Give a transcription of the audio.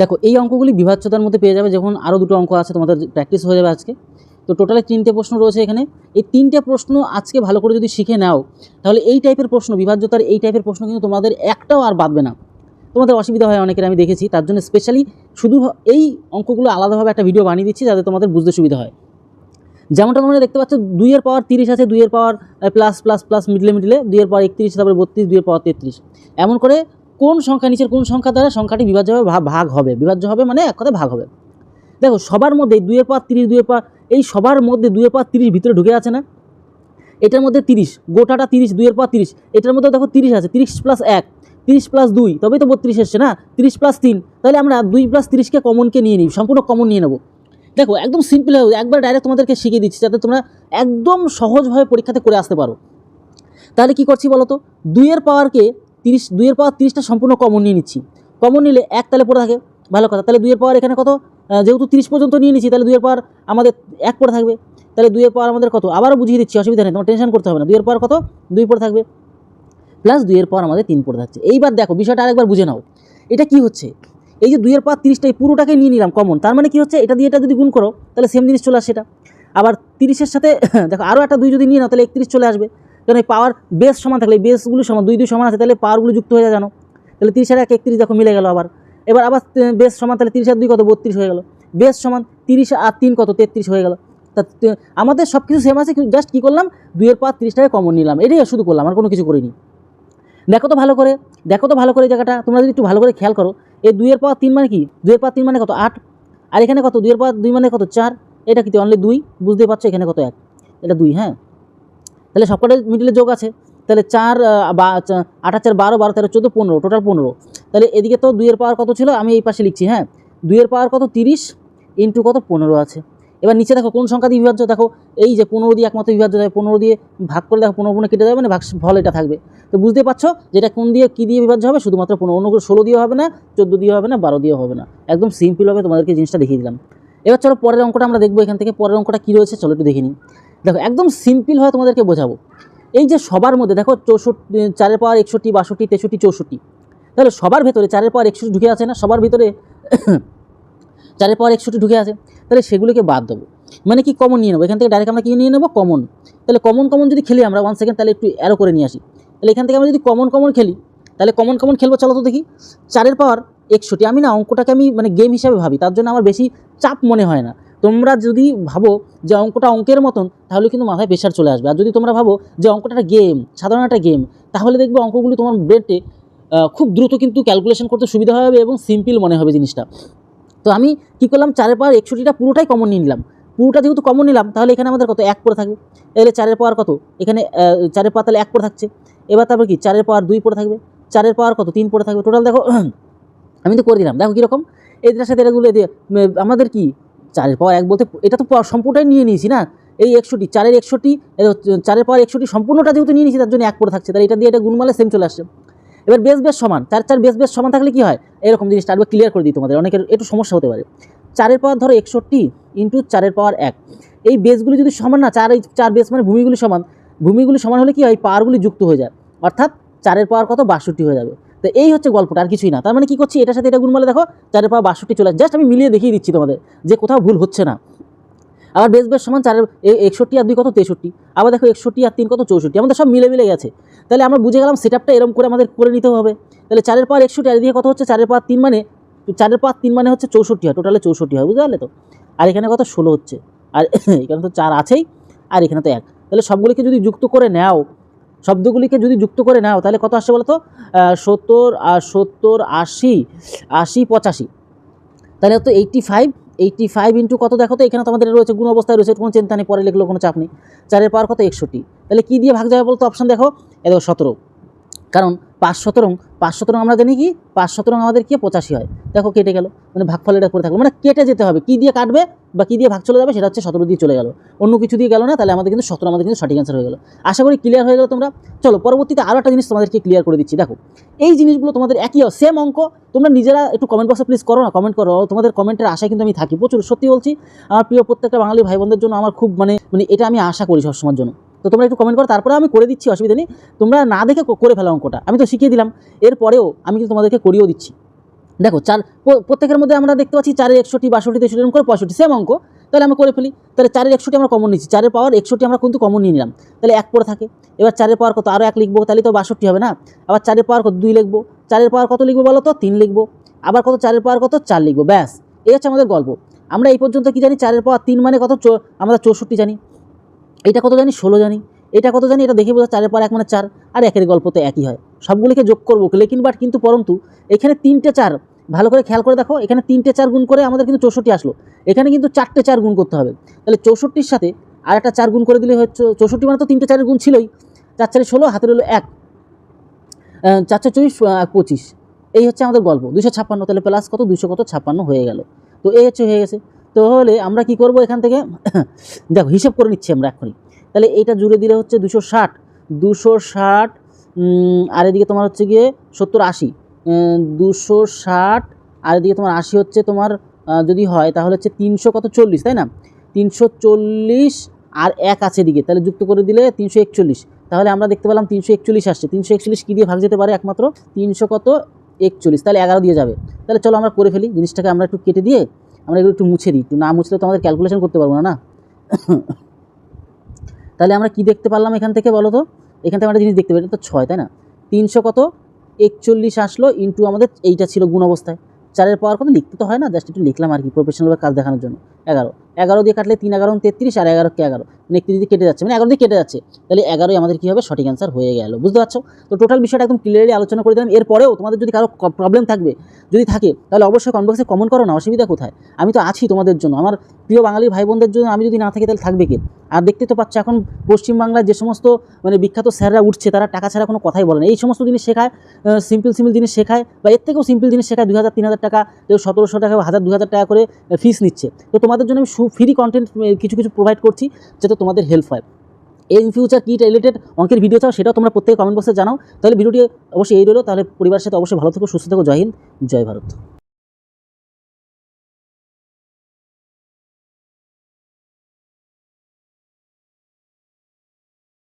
দেখো, এই অঙ্কগুলি বিভাজ্যতার মধ্যে পেয়ে যাবে যখন আরও দুটো অঙ্ক আছে তোমাদের প্র্যাকটিস হয়ে যাবে আজকে। তো টোটালে তিনটে প্রশ্ন রয়েছে এখানে। এই তিনটে প্রশ্ন আজকে ভালো করে যদি শিখে নাও, তাহলে এই টাইপের প্রশ্ন, বিভাজ্যতার এই টাইপের প্রশ্ন কিন্তু তোমাদের একটাও আর বাদবে না। তোমাদের অসুবিধা হয় অনেকের, আমি দেখেছি। তার জন্য স্পেশালি শুধু এই অঙ্কগুলো আলাদাভাবে একটা ভিডিও বানিয়ে দিচ্ছি যাতে তোমাদের বুঝতে সুবিধা হয়। যেমনটা তোমরা দেখতে পাচ্ছ, দুইয়ের পাওয়ার তিরিশ আছে, দুইয়ের পাওয়ার প্লাস প্লাস প্লাস মিডলে মিডলে দুইয়ের পাওয়ার একত্রিশ, তারপরে বত্রিশ, দুইয়ের পাওয়ার তেত্রিশ। এমন করে কোন সংখ্যা নিচের কোন সংখ্যা দ্বারা সংখ্যাটি বিভাজ্য হবে ভাগ হবে? বিভাজ্য হবে মানে এক কথায় ভাগ হবে। দেখো, সবার মধ্যে দুইয়ের পাওয়ার তিরিশ, দুইয়ের পাওয়ার এই সবার মধ্যে দুইয়ের পাওয়ার তিরিশ ভিতরে ঢুকে আছে না? এটার মধ্যে তিরিশ, গোটাটা তিরিশ, দুইয়ের পাওয়ার তিরিশ। এটার মধ্যে দেখো তিরিশ আছে, তিরিশ প্লাস এক, তিরিশ প্লাস দুই, তবেই তো বত্রিশ এসছে না? তিরিশ প্লাস তিন, তাহলে আমরা দুই প্লাস তিরিশকে কমনকে নিয়ে নিই, সম্পূর্ণ কমন নিয়ে নেব। দেখো, একদম সিম্পল হয়ে একবার ডাইরেক্ট তোমাদেরকে শিখিয়ে দিচ্ছি, যাতে তোমরা একদম সহজভাবে পরীক্ষাতে করে আসতে পারো। তাহলে কি করছি বলো তো দুইয়ের পাওয়ারকে তিরিশ, দুইয়ের পাওয়ার তিরিশটা সম্পূর্ণ কমন নিয়ে নিচ্ছি। কমন নিলে এক তাহলে পড়ে থাকে, ভালো কথা। তাহলে দুইয়ের পাওয়ার এখানে কত? যেহেতু তিরিশ পর্যন্ত নিয়ে নিচ্ছি, তাহলে দুইয়ের পাওয়ার আমাদের এক পড়ে থাকবে। তাহলে দুইয়ের পাওয়ার আমাদের কত? আবারও বুঝিয়ে দিচ্ছি, অসুবিধা নেই, তোমার টেনশন করতে হবে না। দুইয়ের পাওয়ার কত? দুই পড়ে থাকবে। প্লাস দুইয়ের পর আমাদের তিন পড়ে থাকছে। এইবার দেখো, বিষয়টা আরেকবার বুঝে নাও। এটা কি হচ্ছে? এই যে দুইয়ের পাওয়ার তিরিশটা, এই পুরোটাকে নিয়ে নিলাম কমন তার মানে কি হচ্ছে? এটা দিয়ে এটা যদি গুণ করো, তাহলে সেম জিনিস চলে আসে এটা। আবার তিরিশের সাথে, দেখো, আরও একটা দুই যদি নিয়ে নাও, তাহলে একত্রিশ চলে আসবে। কারণ এই পাওয়ার বেস সমান থাকলে বেসগুলো সমান, দুই দুই সমান আছে, তাহলে পাওয়ারগুলো যুক্ত হয়ে যায় জানো? তাহলে তিরিশ আর এক একত্রিশ দেখো মিলে গেল আবার। এবার আবার বেস সমান, তাহলে তিরিশ আর দুই কত? বত্রিশ হয়ে গেল। বেস সমান তিরিশ আর তিন কত? তেত্রিশ হয়ে গেল। তা আমাদের সব কিছু সেম আছে জাস্ট কী করলাম? দুইয়ের পাওয়ার তিরিশটাকে কমন নিলাম। এটাই শুধু করলাম, আর কোনো কিছু করিনি। দেখো তো ভালো করে, দেখো তো ভালো করে জায়গাটা। তোমরা যদি একটু ভালো করে খেয়াল করো, এই দুইয়ের পাওয়ার তিন মানে কি? দুইয়ের পাওয়ার তিন মানে কত? আট। আর এখানে কত? দুইয়ের পাওয়ার দুই মানে কত? চার। এটা কি? অনলি দুই। বুঝতে পারছ এখানে কত? এক। এটা দুই হ্যাঁ? তাহলে সবকটার মিডিলে যোগ আছে। তাহলে চার বা আট আর চার বারো বারো তেরো, চোদ্দ, পনেরো টোটাল পনেরো। তাহলে এদিকে তো দুইয়ের পাওয়ার কত ছিল? আমি এই পাশে লিখছি হ্যাঁ? দুইয়ের পাওয়ার কত? তিরিশ ইন্টু কত? পনেরো আছে। এবার নিচে দেখো, কোন সংখ্যা দিয়ে বিভাজ্য? দেখো, এই যে পনেরো দিয়ে একমাত্র বিভাজ্য যায় পনেরো দিয়ে ভাগ করে দেখো, পনেরো পনেরো কেটে যাবে মানে ভাগ ফল এটা থাকবে। তো বুঝতে পারছ যেটা কোন দিয়ে কী দিয়ে বিভাজ্য হবে? শুধুমাত্র পনেরো অন্য ষোলো দিয়ে হবে না, চোদ্দ দিয়ে হবে না, বারো দিয়ে হবে না। একদম সিম্পলভাবে তোমাদেরকে জিনিসটা দেখিয়ে দিলাম। এবার চলো পরের অঙ্কটা আমরা দেখব এখান থেকে। পরের অঙ্কটা কী রয়েছে? চলো একটু দেখে নিই। দেখো, একদম সিম্পল হয়ে তোমাদেরকে বোঝাবো। এই যে সবার মধ্যে, দেখো, চৌষট্টি, চারের পাওয়ার একষট্টি, বাষট্টি, তেষট্টি, চৌষট্টি। তাহলে সবার ভেতরে চারের পাওয়ার একষট্টি ঢুকে আছে না? সবার ভিতরে চারের পাওয়ার একষট্টি ঢুকে আছে। তাহলে সেগুলোকে বাদ দেবো। মানে কি কমন নিয়ে নেব? এখান থেকে ডাইরেক্ট আমরা কি নিয়ে নেব? কমন তাহলে কমন কমন যদি খেলি আমরা ওয়ান সেকেন্ড তাহলে একটু অ্যারো করে নিয়ে আসি। তাহলে এখান থেকে আমরা যদি কমন কমন খেলি, তাহলে কমন কমন খেলব, চলো তো দেখি। চারের পাওয়ার একষট্টি। আমি না, অঙ্কটাকে আমি মানে গেম হিসাবে ভাবি। তার জন্য আমার বেশি চাপ মনে হয় না। তোমরা যদি ভাবো যে অঙ্কটা অঙ্কের মতন, তাহলে কিন্তু মাথায় প্রেশার চলে আসবে। আর যদি তোমরা ভাবো যে অঙ্কটা একটা গেম সাধারণ একটা গেম তাহলে দেখবে অঙ্কগুলি তোমার ব্রেডে খুব দ্রুত কিন্তু ক্যালকুলেশন করতে সুবিধা হবে এবং সিম্পল মনে হবে জিনিসটা। তো আমি কী করলাম? চারের পাওয়ার একষট্টিটা পুরোটাই কমন নিয়ে নিলাম। পুরোটা যেহেতু কমন নিলাম, তাহলে এখানে আমাদের কত? এক পড়ে থাকবে। এলে চারের পাওয়ার কত? এখানে চারের পাওয়ার তাহলে এক পড়ে থাকছে। এবার তারপর কি? চারের পাওয়ার দুই পড়ে থাকবে। চারের পাওয়ার কত? তিন পড়ে থাকবে। টোটাল দেখো, আমি তো করে দিলাম। দেখো কীরকম? এদের সাথে এটাগুলো দিয়ে আমাদের কি? চারের পাওয়ার এক বলতে এটা তো সম্পূর্ণটাই নিয়ে নিয়েছি না? এই একশোটি, চারের একষট্টি এ হচ্ছে চারের পাওয়ার একষট্টি সম্পূর্ণটা যেহেতু নিয়ে নিয়েছি, তার জন্য এক পড়ে থাকছে। তাহলে এটা দিয়ে এটা গুণমালে সেম চলে আসছে। এবার বেস বেস সমান, চার চার বেস বেস সমান থাকলে কি হয়? এরকম জিনিসটা আরও ক্লিয়ার করে দিই তোমাদের, অনেকের একটু সমস্যা হতে পারে। চারের পাওয়ার ধরো একষট্টি ইন্টু চারের পাওয়ার এক। এই বেসগুলি যদি সমান না, চার, এই চার বেস মানে ভূমিগুলি সমান ভূমিগুলি সমান হলে কি হয়? পাওয়ারগুলি যুক্ত হয়ে যায়। অর্থাৎ চারের পাওয়ার কত? বাষট্টি হয়ে যাবে। তো এই হচ্ছে গল্পটা, আর কিছুই না। তার মানে কি করছি? এটার সাথে এটা গুণ মালে দেখো, চারের পাওয়ার বাষট্টি চলে জাস্ট আমি মিলিয়ে দেখিয়ে দিচ্ছি তোমাদের যে কোথাও ভুল হচ্ছে না। আবার বেশ বেশ সমান চারের একষট্টি আর দুই কত? তেষট্টি। আবার দেখো একষট্টি আর তিন কত? চৌষট্টি। আমাদের সব মিলে মিলে গেছে। তাহলে আমরা বুঝে গেলাম সেট আপটা এরকম করে আমাদের করে নিতে হবে। তাহলে চারের পাওয়ার একষট্টি, আর এদিকে কত হচ্ছে? চারের পাওয়ার তিন মানে চারের পাওয়ার তিন মানে হচ্ছে চৌষট্টি হয় টোটালে চৌষট্টি হয়, বুঝতে পারলে তো? আর এখানে কত? ষোলো হচ্ছে। আর এখানে তো চার আছেই, আর এখানে তো এক। তাহলে সবগুলিকে যদি যুক্ত করে নাও শব্দগুলিকে যদি যুক্ত করে নাও, তাহলে কত আসছে বলতো? সত্তর সত্তর আশি আশি পঁচাশি। তাহলে তো eighty five eighty five into কত দেখো তো? এখানে তোমাদের রয়েছে, গুণ অবস্থায় রয়েছে, কোনো চিন্তা নেই, পরে লিখলো কোনো চাপ নেই। চারের পাওয়ার কত? একষট্টি। তাহলে কী দিয়ে ভাগ যাবে বলতো? অপশান দেখো, এ দেখো সতেরো। কারণ পাঁচ সতেরো পাঁচ সতেরো আমরা জানি কি? পাঁচ সতেরো আমাদের কি? পঁচাশি হয়। দেখো কেটে গেল। মানে ভাগফল এটা করে থাকল। মানে কেটে যেতে হবে। কী দিয়ে কাটবে বা কী দিয়ে ভাগ চলে যাবে সেটা হচ্ছে সতেরো দিয়ে চলে গেল। অন্য কিছু দিয়ে গেল না, তাহলে আমাদের কিন্তু সতেরো, আমাদের কিন্তু সঠিক অ্যান্সার হয়ে গেল। আশা করি ক্লিয়ার হয়ে গেল তোমরা। চলো, পরবর্তীতে আরও একটা জিনিস তোমাদেরকে ক্লিয়ার করে দিচ্ছি। দেখো, এই জিনিসগুলো তোমাদের একই সেম অঙ্ক। তোমরা নিজেরা একটু কমেন্ট বক্সে প্লিজ করো না কমেন্ট করো। তোমাদের কমেন্টের আশায় কিন্তু আমি থাকি। প্রচুর, সত্যি বলছি, আমার প্রিয় প্রত্যেকটা বাঙালি ভাই বোনদের জন্য আমার খুব মানে মানে এটা আমি আশা করি সবসময়ের জন্য। তো তোমরা একটু কমেন্ট করো তারপরে আমি করে দিচ্ছি, অসুবিধা নেই। তোমরা না দেখে করে ফেলো অঙ্কটা। আমি তো শিখিয়ে দিলাম। এরপরেও আমি কিন্তু তোমাদেরকে করিয়েও দিচ্ছি। দেখো, চার প্রত্যেকের মধ্যে আমরা দেখতে পাচ্ছি চারের একষট্টি, বাষট্টি, তেষট্টি, এরকম করে পঁয়ষট্টি সেম অঙ্ক। তাহলে আমরা করে ফেলি। তাহলে চারের একষট্টি আমরা কমন নিচ্ছি। চারের পাওয়ার একষট্টি আমরা কিন্তু কমন নিয়ে নিলাম। তাহলে এক পড়ে থাকে। এবার চারের পাওয়ার কত? আরও এক লিখব, তাহলে তো বাষট্টি হবে না। আবার চারের পাওয়ার কত? দুই লিখব। চারের পাওয়ার কত লিখব বলো তো? তিন লিখব। আবার কত? চারের পাওয়ার কত? চার লিখব। ব্যাস, এই হচ্ছে আমাদের গল্প। আমরা এই পর্যন্ত কি জানি? চারের পাওয়ার তিন মানে কত? আমরা চৌষট্টি জানি। এটা কত জানি? ষোলো জানি। এটা কত জানি? এটা দেখে বোঝা চারের পর এক মানে চার। আর একের গল্প তো একই হয়। সবগুলিকে যোগ করব। লেকিন বাট কিন্তু পরন্তু, এখানে তিনটে চার। ভালো করে খেয়াল করে দেখো, এখানে তিনটে চার গুণ করে আমাদের কিন্তু চৌষট্টি আসলো। এখানে কিন্তু চারটে চার গুণ করতে হবে। তাহলে চৌষট্টির সাথে আর একটা চার গুণ করে দিলে হচ্ছে, চৌষট্টি মানে তো তিনটে চারের গুণ ছিলই। চার চারে ষোলো, হাতের হলো এক। চার চার চব্বিশ পঁচিশ। এই হচ্ছে আমাদের গল্প। দুশো ছাপ্পান্ন, তাহলে প্লাস কত? দুশো কত? ছাপ্পান্ন হয়ে গেল। তো এই হচ্ছে হয়ে গেছে। তো হলে আমরা কি করব এখান থেকে? দেখো, হিসেব করে নিচ্ছি আমরা এখনই তাহলে এইটা জুড়ে দিলে হচ্ছে দুশো ষাট। দুশো ষাট আর এদিকে তোমার হচ্ছে গিয়ে সত্তর আশি। দুশো ষাট, আর এদিকে তোমার আশি হচ্ছে তোমার যদি হয় তাহলে হচ্ছে তিনশো কত চল্লিশ, তাই না? তিনশো চল্লিশ আর এক আছে এদিকে। তাহলে যুক্ত করে দিলে তিনশো একচল্লিশ। তাহলে আমরা দেখতে পেলাম তিনশো একচল্লিশ আসছে। তিনশো একচল্লিশ কী দিয়ে ভাগ যেতে পারে একমাত্র? তিনশো কত একচল্লিশ। তাহলে এগারো দিয়ে যাবে। তাহলে চলো আমরা করে ফেলি। জিনিসটাকে আমরা একটু কেটে দিয়ে আমরা এগুলো একটু মুছে দিই। একটু না মুছলে তো আমাদের ক্যালকুলেশন করতে পারব না না? তাহলে আমরা কি দেখতে পারলাম এখান থেকে বলো তো? এখান থেকে আমরা জিনিস দেখতে পাই, এটা তো ছয়, তাই না? তিনশো কত? একচল্লিশ আসলো ইন্টু আমাদের এইটা ছিল গুণ অবস্থায়। চারের পাওয়ার কত? লিখতে তো হয় না জাস্ট একটু লিখলাম আর কি প্রফেশনালভাবে কাজ দেখানোর জন্য। এগারো। এগারো দিয়ে কাটলে তিন এগারো, তেত্রিশ আর এগারোকে এগারো। মানে একত্রিশ দিয়ে কেটে যাচ্ছে মানে এগারো দিয়ে কেটে যাচ্ছে। তাহলে এগারোই আমাদের কী হবে? সঠিক অ্যান্সার হয়ে গেল। বুঝতে পারছ? তো টোটাল বিষয়টা একদম ক্লিয়ারলি আলোচনা করে দিলাম। এরপরেও তোমাদের যদি কারও প্রবলেম থাকবে, যদি থাকে, তাহলে অবশ্যই কনবক্সে কমেন্ট করো, না অসুবিধা কোথায়? আমি তো আছি তোমাদের জন্য। আমার প্রিয় বাঙালি ভাই বোনদের জন্য আমি যদি না থাকি, তাহলে থাকবে কে? আর দেখতে তো পাচ্ছ এখন পশ্চিমবাংলায় যে সমস্ত মানে বিখ্যাত স্যাররা উঠছে, তারা টাকা ছাড়া কোনো কথাই বলে না। এই সমস্ত জিনিস শেখায় সিম্পল সিম্পল জিনিস শেখায়, বা এর থেকেও সিম্পল জিনিস শেখায় দুই হাজার, তিন হাজার টাকা কেউ সতেরোশো টাকা হাজার দু হাজার টাকা করে ফিস নিচ্ছে। তো তোমাদের জন্য আমি ফ্রি কন্টেন্ট কিছু কিছু প্রোভাইড করছি যেটা তোমাদের হেল্প হয়। ইন ফিউচার কী রিলেটেড অঙ্কের ভিডিও চাও, সেটাও তোমরা প্রত্যেকে কমেন্ট বক্সে জানাও। তাহলে ভিডিওটি অবশ্যই এই রইল। তাহলে পরিবারের সাথে অবশ্যই ভালো থেকো, সুস্থ থেকো। জয় হিন্দ, জয় ভারত।